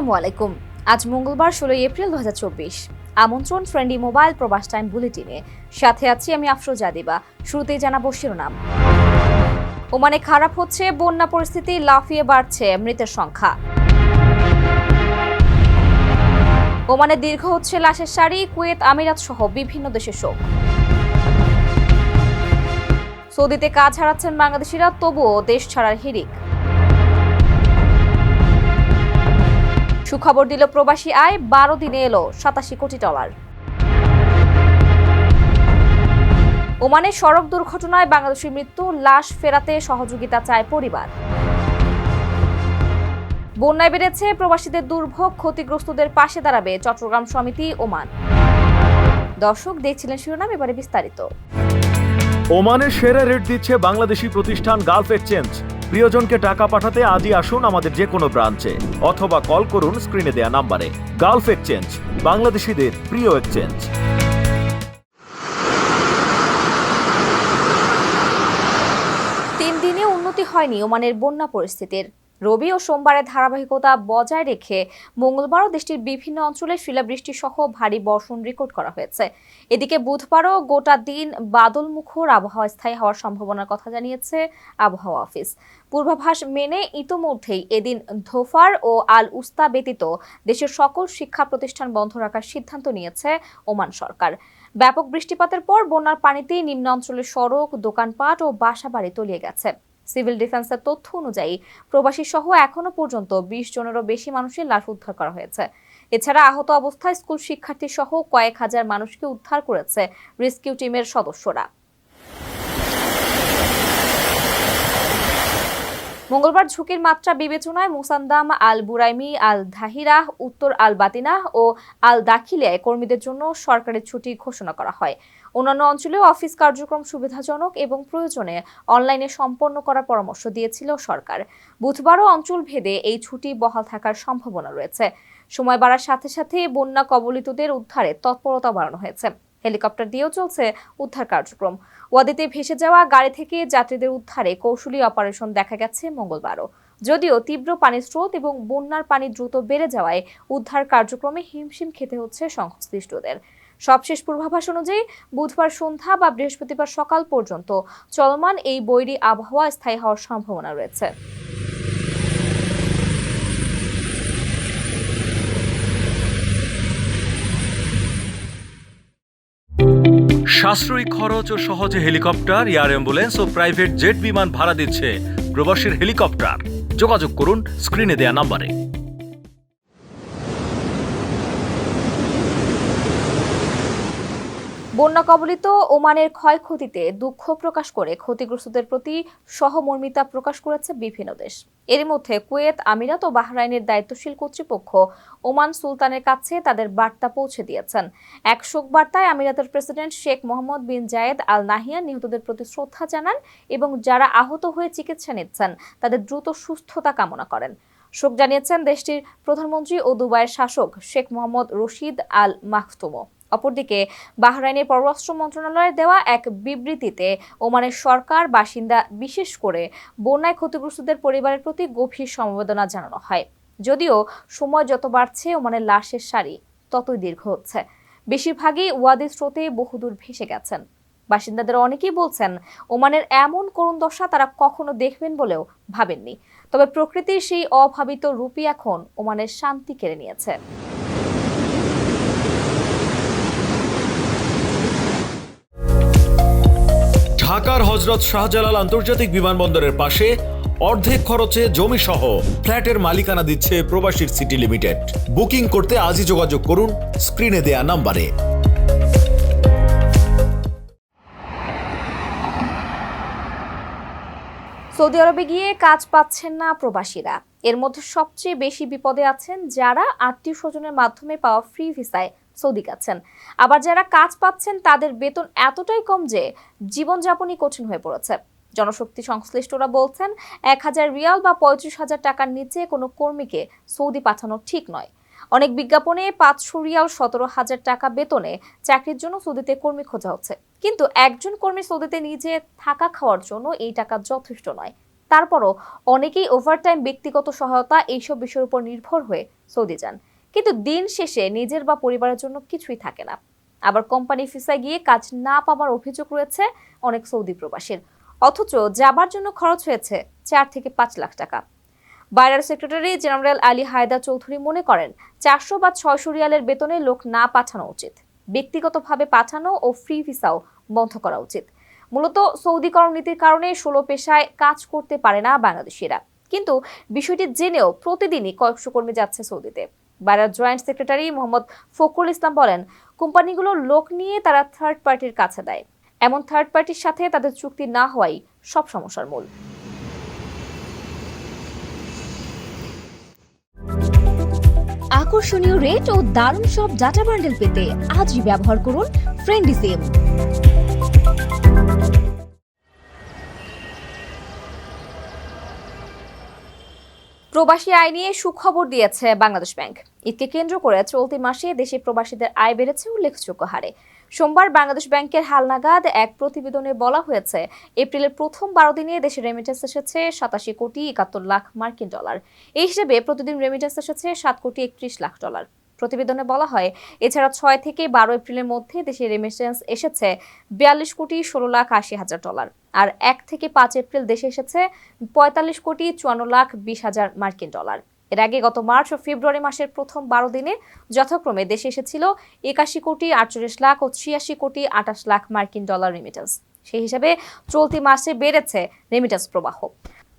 আসসালামু আলাইকুম। আজ মঙ্গলবার ষোলোই এপ্রিল দু আমন্ত্রণ ফ্রেন্ডলি মোবাইল প্রবাস টাইম বুলেটিনে। সাথে আছি আমি আফরোজা দিবা শুরুতেই জানাব শিরোনাম। ওমানে খারাপ হচ্ছে, বন্যা পরিস্থিতি লাফিয়ে বাড়ছে, মৃতের সংখ্যা। ওমানে দীর্ঘ হচ্ছে লাশের সারি, কুয়েত, আমিরাত সহ বিভিন্ন দেশের শোক। সৌদিতে কাজ হারাচ্ছেন বাংলাদেশিরা, তবুও দেশ ছাড়ার হিরিক সুখবর দিল প্রবাসী আয় বারো দিনে এলো সাতাশি কোটি ডলার। ওমানে সড়ক দুর্ঘটনায় বাংলাদেশের মৃত্যু, লাশ ফেরাতে সহযোগিতা চায় পরিবার। বন্যায় বেড়েছে প্রবাসীদের দুর্ভোগ, ক্ষতিগ্রস্তদের পাশে দাঁড়াবে চট্টগ্রাম সমিতি ওমান। দর্শক দেখছিলেন শিরোনাম, এবারে বিস্তারিত। ওমানের সেরা রেট দিচ্ছে বাংলাদেশি প্রতিষ্ঠান গালফ এক্সচেঞ্জ। প্রিয়জনকে টাকা পাঠাতে আজই আসুন আমাদের যে কোনো ব্রাঞ্চে, অথবা কল করুন স্ক্রিনে দেয়া নাম্বারে। গালফ এক্সচেঞ্জ, বাংলাদেশিদের প্রিয় এক্সচেঞ্জ। তিন দিনে উন্নতি হয়নি ওমানের বন্যা পরিস্থিতির। রবি ও সোমবারের ধারাবাহিকতা বজায় রেখে মঙ্গলবারও দেশটির বিভিন্ন অঞ্চলে শিলাবৃষ্টি সহ ভারী বর্ষণ রেকর্ড করা হয়েছে। এদিকে বুধবারও গোটা দিন বাদল মুখর আবহাওয়া স্থায়ী হওয়ার সম্ভাবনার কথা জানিয়েছে আবহাওয়া অফিস। পূর্বাভাস মেনে ইতোমধ্যেই এদিন ধোফার ও আল উস্তা ব্যতীত দেশের সকল শিক্ষা প্রতিষ্ঠান বন্ধ রাখার সিদ্ধান্ত নিয়েছে ওমান সরকার। ব্যাপক বৃষ্টিপাতের পর বন্যার পানিতেই নিম্ন অঞ্চলের সড়ক, দোকানপাট ও বাসাবাড়ি তলিয়ে গেছে। সিভিল ডিফেন্সের তথ্য অনুযায়ী প্রবাসী সহ এখনও পর্যন্ত বিশ জনেরও বেশি মানুষের লাশ উদ্ধার করা হয়েছে। এছাড়া আহত অবস্থায় স্কুল শিক্ষার্থী সহ কয়েক হাজার মানুষকে উদ্ধার করেছে রেস্কিউ টিমের সদস্যরা। মঙ্গলবার ঝুঁকির মাত্রা বিবেচনায় মুসান্দাম আল বুরাইমি আল ধাহিরাহ উত্তর আল বাতিনাহ ও আল দাখিলিয়ায় কর্মীদের জন্য সরকারের ছুটি ঘোষণা করা হয়। অন্যান্য অঞ্চলেও অফিস কার্যক্রম সুবিধাজনক এবং প্রয়োজনে অনলাইনে সম্পন্ন করার পরামর্শ দিয়েছিল সরকার। বুধবারও অঞ্চল ভেদে এই ছুটি বহাল থাকার সম্ভাবনা রয়েছে। সময় বাড়ার সাথে সাথে বন্যা কবলিতদের উদ্ধারে তৎপরতা বাড়ানো হয়েছে। হেলিকপ্টার দিয়েও চলছে উদ্ধার কার্যক্রম। ওয়াদিতে ভেসে যাওয়া গাড়ি থেকে যাত্রীদের উদ্ধারে কৌশলী অপারেশন দেখা গেছে মঙ্গলবারও। যদিও তীব্র পানির স্রোত এবং বন্যার পানি দ্রুত বেড়ে যাওয়ায় উদ্ধার কার্যক্রমে হিমশিম খেতে হচ্ছে সংশ্লিষ্টদের। সবশেষ পূর্বাভাস অনুযায়ী বুধবার সন্ধ্যা বা বৃহস্পতিবার সকাল পর্যন্ত চলমান এই বৈরী আবহাওয়া স্থায়ী হওয়ার সম্ভাবনা রয়েছে। সাশ্রয়ী খরচ ও সহজে হেলিকপ্টার, এয়ার অ্যাম্বুলেন্স ও প্রাইভেট জেট বিমান ভাড়া দিচ্ছে প্রবাসীর হেলিকপ্টার। যোগাযোগ করুন স্ক্রিনে দেয়া নাম্বারে। বন্যা কবলিত ওমানের ক্ষয়ক্ষতিতে দুঃখ প্রকাশ করে ক্ষতিগ্রস্তদের প্রতি সহমর্মিতা প্রকাশ করেছে বিভিন্ন দেশ। এর মধ্যে কুয়েত, আমিরাত ও বাহরাইনের দায়িত্বশীল কর্তৃপক্ষ ওমান সুলতানের কাছে তাদের বার্তা পৌঁছে দিয়েছেন। এক শোক বার্তায় আমিরাতের president Sheikh Mohammed bin Zayed Al Nahyan নিহতদের প্রতি শ্রদ্ধা জানান এবং যারা আহত হয়ে চিকিৎসা নিচ্ছেন, তাদের দ্রুত সুস্থতা কামনা করেন। শোক জানিয়েছেন দেশটির প্রধানমন্ত্রী ও দুবাইয়ের শাসক শেখ মোহাম্মদ রশিদ আল মাখতুমো অপরদিকে বাহরাইনের পররাষ্ট্র মন্ত্রণালয়ের দেওয়া এক বিবৃতিতে ওমানের সরকার বাসিন্দা বিশেষ করে বন্যায় ক্ষতিগ্রস্তদের পরিবারের প্রতি গভীর সমবেদনা জানানো হয়। যদিও সময় যত বাড়ছে, ওমানের লাশের সারি ততই দীর্ঘ হচ্ছে। বেশিরভাগই ওয়াদি স্রোতে বহুদূর ভেসে গেছেন। বাসিন্দাদের অনেকেই বলছেন, ওমানের এমন করুণ দশা তারা কখনো দেখবেন বলেও ভাবেননি। তবে প্রকৃতির সেই অভাবিত রূপই এখন ওমানের শান্তি কেড়ে নিয়েছে। ঢাকার হজরত শাহজালাল আন্তর্জাতিক বিমানবন্দরের পাশে অর্ধেক খরচে জমি সহ ফ্ল্যাটের মালিকানা দিচ্ছে প্রবাসীর সিটি লিমিটেড। বুকিং করতে আজই যোগাযোগ করুন, স্ক্রিনে দেয়া নাম্বারে। সৌদি আরবে গিয়ে কাজ পাচ্ছেন না প্রবাসীরা। এর মধ্যে সবচেয়ে বেশি বিপদে আছেন যারা আত্মীয় স্বজনের মাধ্যমে পাওয়া ফ্রি ভিসায় সৌদি কাচ্ছেন আবার যারা কাজ পাচ্ছেন, তাদের বেতন এতটাই কম যে জীবনযাপনই কঠিন হয়ে পড়েছে। জনশক্তি সংশ্লিষ্টরা বলছেন, এক হাজার রিয়াল বা পঁয়ত্রিশ হাজার টাকার নিচে কোনো কর্মীকে সৌদি পাঠানো ঠিক নয়। অনেক বিজ্ঞাপনে পাঁচশো রিয়াল সতেরো হাজার টাকা বেতনে চাকরির জন্য সৌদিতে কর্মী খোঁজা হচ্ছে। কিন্তু একজন কর্মী সৌদিতে নিজে থাকা খাওয়ার জন্য এই টাকা যথেষ্ট নয়। তারপরও অনেকেই ওভারটাইম ব্যক্তিগত সহায়তা এইসব বিষয়ের উপর নির্ভর হয়ে সৌদি যান। কিন্তু দিন শেষে নিজের বা পরিবারের জন্য কিছুই থাকে না। আবার কোম্পানি ফিসায় গিয়ে কাজ না পাওয়ার অভিযোগ রয়েছে অনেক সৌদি প্রবাসীর। অথচ যাবার জন্য খরচ হয়েছে চার থেকে পাঁচ লাখ টাকা। বাইরের সেক্রেটারি জেনারেল আলী হায়দার চৌধুরী মনে করেন, চারশো বা ছয়শো রিয়ালের বেতনে লোক না পাঠানো উচিত। ব্যক্তিগতভাবে পাঠানো ও ফ্রি ভিসাও বন্ধ করা উচিত। মূলত সৌদিকরণ নীতির কারণে ষোলো পেশায় কাজ করতে পারে না বাংলাদেশিরা। কিন্তু বিষয়টি জেনেও প্রতিদিনই কয়েকশো কর্মী যাচ্ছে সৌদিতে। বাইরার জয়েন্ট সেক্রেটারি মোহাম্মদ ফখরুল ইসলাম বলেন, কোম্পানিগুলো লোক নিয়ে তারা থার্ড পার্টির কাছে দেয়। এমন থার্ড পার্টির সাথে তাদের চুক্তি না হওয়াই সব সমস্যার মূল। আকর্ষণীয় রেট ও দারুণ সব ডাটা বান্ডেল পেতে আজই ব্যবহার করুন ফ্রেন্ডি প্রবাসী আয় নিয়ে সুখবর দিয়েছে বাংলাদেশ ব্যাংক। ঈদকে কেন্দ্র করে চলতি মাসে দেশে প্রবাসীদের আয় বেড়েছে উল্লেখযোগ্য হারে। সোমবার বাংলাদেশ ব্যাংকের হালনাগাদ এক প্রতিবেদনে বলা হয়েছে, এপ্রিলের প্রথম বারো দিনে দেশে রেমিটেন্স এসেছে সাতাশি কোটি একাত্তর লাখ মার্কিন ডলার। এই হিসেবে প্রতিদিন রেমিটেন্স এসেছে সাত কোটি একত্রিশ লাখ ডলার। প্রতিবেদনে বলা হয়, এছাড়া ছয় থেকে বারো এপ্রিলের মধ্যে দেশে রেমিটেন্স এসেছে বিয়াল্লিশ কোটি ষোলো লাখ আশি হাজার ডলার আর এক থেকে পাঁচ এপ্রিল দেশে এসেছে পঁয়তাল্লিশ কোটি চুয়ান্ন লাখ বিশ হাজার মার্কিন ডলার এর আগে গত মার্চ ও ফেব্রুয়ারি মাসের প্রথম বারো দিনে যথাক্রমে দেশে এসেছিল একাশি কোটি আটচল্লিশ লাখ ও ছিয়াশি কোটি আটাশ লাখ মার্কিন ডলার রেমিটেন্স সেই হিসাবে চলতি মাসে বেড়েছে রেমিটেন্স প্রবাহ।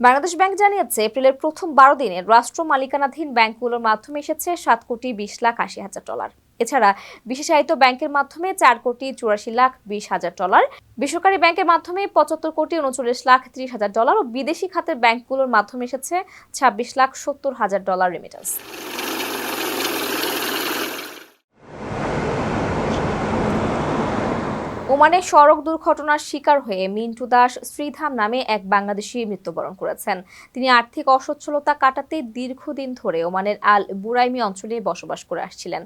বাংলাদেশ ব্যাংক জানিয়েছে, এপ্রিলের প্রথম বারো দিনে রাষ্ট্র মালিকানাধীন ব্যাংকগুলোর মাধ্যমে এসেছে সাত কোটি বিশ লাখ আশি হাজার ডলার। এছাড়া বিশেষায়িত ব্যাংকের মাধ্যমে চার কোটি চুরাশি লাখ বিশ হাজার ডলার, বেসরকারি ব্যাংকের মাধ্যমে পঁচাত্তর কোটি উনচল্লিশ লাখ ত্রিশ হাজার ডলার ও বিদেশি খাতের ব্যাংকগুলোর মাধ্যমে এসেছে ছাব্বিশ লাখ সত্তর হাজার ডলার রেমিটেন্স ওমানে সড়ক দুর্ঘটনার শিকার হয়ে মিন্টু দাস শ্রীধাম নামে এক বাংলাদেশি মৃত্যুবরণ করেছেন। তিনি আর্থিক অসচ্ছলতা কাটাতে দীর্ঘদিন ধরে ওমানের আল বুরাইমি অঞ্চলে বসবাস করে আসছিলেন।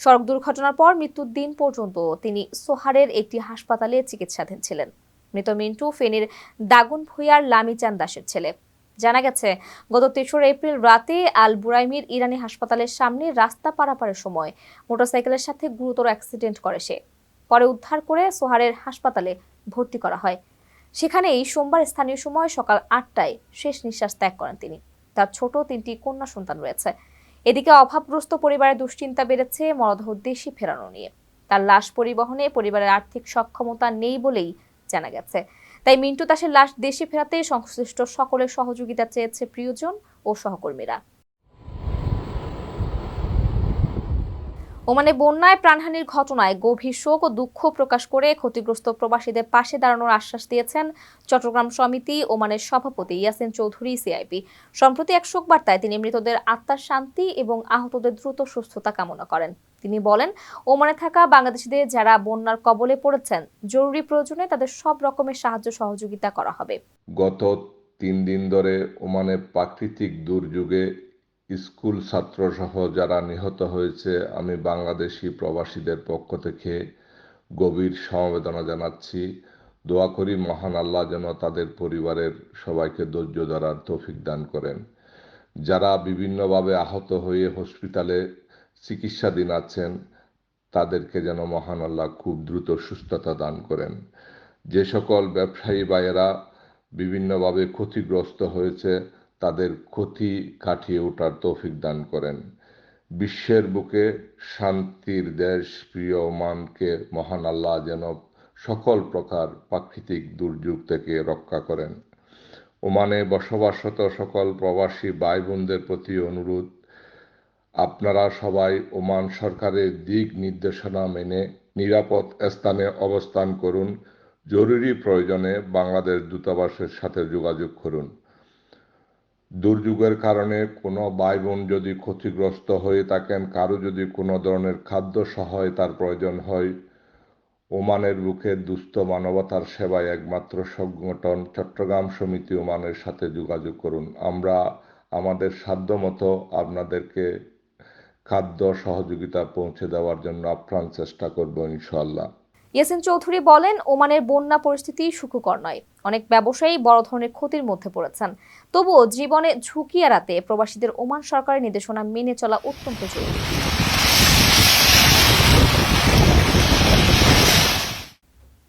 সড়ক দুর্ঘটনার পর মৃত্যুর দিন পর্যন্ত তিনি সোহারের একটি হাসপাতালে চিকিৎসাধীন ছিলেন। মৃত মিন্টু ফেনীর দাগুন ভুইয়ার লামিচান দাসের ছেলে। জানা গেছে, গত তেসরা এপ্রিল রাতে আল বুরাইমির ইরানি হাসপাতালের সামনে রাস্তা পারাপারের সময় মোটরসাইকেলের সাথে গুরুতর অ্যাক্সিডেন্ট করে সে। পরে উদ্ধার করে সোহারের হাসপাতালে ভর্তি করা হয়। সেখানেই সোমবার স্থানীয় সময় সকাল আটটায় শেষ নিঃশ্বাস ত্যাগ করেন তিনি। তার ছোট তিনটি কন্যা সন্তান রয়েছে। এদিকে অভাবগ্রস্ত পরিবারের দুশ্চিন্তা বেড়েছে, মরদেহ দেশে ফেরানো নিয়ে। তার লাশ পরিবহনে পরিবারের আর্থিক সক্ষমতা নেই বলেই জানা গেছে। তাই মিন্টু দাসের লাশ দেশে ফেরাতে সংশ্লিষ্ট সকলের সহযোগিতা চেয়েছে প্রিয়জন ও সহকর্মীরা। ওমানে বন্যায় প্রাণহানির ঘটনায় গভীর শোক ও দুঃখ প্রকাশ করে ক্ষতিগ্রস্ত প্রবাসীদের পাশে দাঁড়ানোর আশ্বাস দিয়েছেন চট্টগ্রাম সমিতি ওমানের সভাপতি ইয়াসিন চৌধুরী, সিআইপি। সম্প্রতি এক শোক বার্তায় তিনি মৃতদের আত্মার শান্তি এবং আহতদের দ্রুত সুস্থতা কামনা করেন। তিনি বলেন, ওমানে থাকা বাংলাদেশিদের যারা বন্যার কবলে পড়েছেন, জরুরি প্রয়োজনে তাদের সব রকমের সাহায্য সহযোগিতা করা হবে। গত তিন দিন ধরে ওমানে প্রাকৃতিক দুর্যোগে স্কুল ছাত্রসহ যারা নিহত হয়েছে, আমি বাংলাদেশি প্রবাসীদের পক্ষ থেকে গভীর সমবেদনা জানাচ্ছি। দোয়া করি মহান আল্লাহ যেন তাদের পরিবারের সবাইকে ধৈর্য ধরার তৌফিক দান করেন। যারা বিভিন্নভাবে আহত হয়ে হসপিটালে চিকিৎসাধীন আছেন, তাদেরকে যেন মহান আল্লাহ খুব দ্রুত সুস্থতা দান করেন। যে সকল ব্যবসায়ী ভাইয়েরা বিভিন্নভাবে ক্ষতিগ্রস্ত হয়েছে তাদের ক্ষতি কাটিয়ে ওঠার তৌফিক দান করেন। বিশ্বের বুকে শান্তির দেশ প্রিয় ওমানকে মহান আল্লাহ যেন সকল প্রকার প্রাকৃতিক দুর্যোগ থেকে রক্ষা করেন। ওমানে বসবাসরত সকল প্রবাসী ভাই বোনদের প্রতি অনুরোধ, আপনারা সবাই ওমান সরকারের দিক নির্দেশনা মেনে নিরাপদ স্থানে অবস্থান করুন। জরুরি প্রয়োজনে বাংলাদেশ দূতাবাসের সাথে যোগাযোগ করুন। দুর্যোগের কারণে কোনো ভাই বোন যদি ক্ষতিগ্রস্ত হয়ে থাকেন, কারও যদি কোনো ধরনের খাদ্য সহায়তার প্রয়োজন হয়, ওমানের বুকে দুস্থ মানবতার সেবায় একমাত্র সংগঠন চট্টগ্রাম সমিতি ওমানের সাথে যোগাযোগ করুন। আমরা আমাদের সাধ্যমতো আপনাদেরকে খাদ্য সহযোগিতা পৌঁছে দেওয়ার জন্য আপ্রাণ চেষ্টা করব ইনশাল্লাহ ইয়াসিন চৌধুরী বলেন, ওমানের বন্যা পরিস্থিতি সুখকর নয়। অনেক ব্যবসায়ী বড় ধরনের ক্ষতির মধ্যে পড়েছেন। তবুও জীবনে ঝুঁকি এড়াতে প্রবাসীদের ওমান সরকারের নির্দেশনা মেনে চলা অত্যন্ত জরুরি।